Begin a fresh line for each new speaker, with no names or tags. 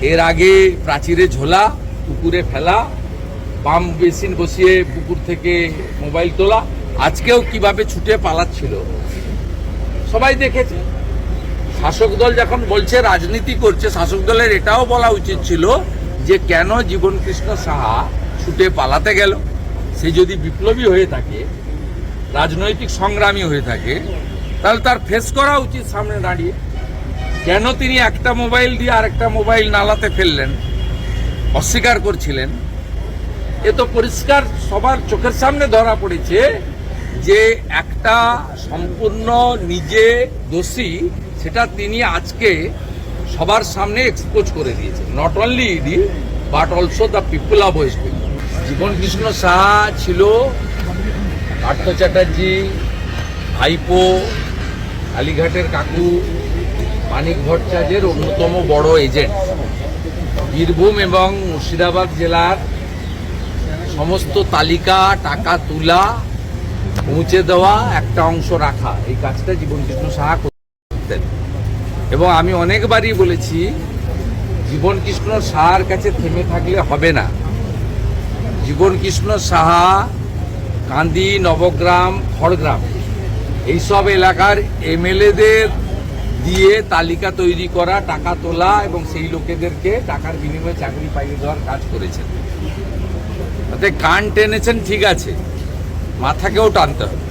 এর আগে প্রাচীরে ঝোলা, পুকুরে ফেলা, পাম্প বেসিন বসিয়ে পুকুর থেকে মোবাইল তোলা, আজকেও কীভাবে ছুটে পালাচ্ছিল? সবাই দেখেছে। শাসক দল যখন বলছে রাজনীতি করছে, শাসক দলের এটাও বলা উচিত ছিল যে কেন জীবন কৃষ্ণ সাহা ছুটে পালাতে গেল? সে যদি বিপ্লবী হয়ে থাকে, রাজনৈতিক সংগ্রামী হয়ে থাকে, তাহলে তার ফেস করা উচিত সামনে দাঁড়িয়ে। কেন তিনি একটা মোবাইল দিয়ে আরেকটা মোবাইল নালাতে ফেললেন? অস্বীকার করছিলেন। এ তো পরিষ্কার সবার চোখের সামনে ধরা পড়েছে যে একটা সম্পূর্ণ নিজে দোষী, সেটা তিনি আজকে সবার সামনে এক্সপোজ করে দিয়েছেন। Not only ED but also the people of West Bengal Jiban Krishna Saha ছিল পার্থ চ্যাটার্জি, ভাইপো কালীঘাটের কাকু মানিক ভট্টাচার্যের অন্যতম বড় এজেন্ট। বীরভূম এবং মুর্শিদাবাদ জেলার সমস্ত তালিকা, টাকা তোলা, পৌঁছে দেওয়া একটা অংশ রাখা। এই কাজটা জীবন কৃষ্ণ সাহা করতেন। এবং আমি অনেকবারই বলেছি জীবন কৃষ্ণ সাহার কাছে থেমে থাকলে হবে না। জীবন কৃষ্ণ সাহা, কান্দি, নবগ্রাম, খড়গ্রাম, এইসব এলাকার এমএলএদের দিয়ে তালিকা তৈরি করা, টাকা তোলা এবং সেই লোকেদেরকে টাকার বিনিময়ে চাকরি পাইয়ে দেওয়ার কাজ করেছেন। তাতে কান টেনেছেন, ঠিক আছে। মাথাকেও টানতে হবে।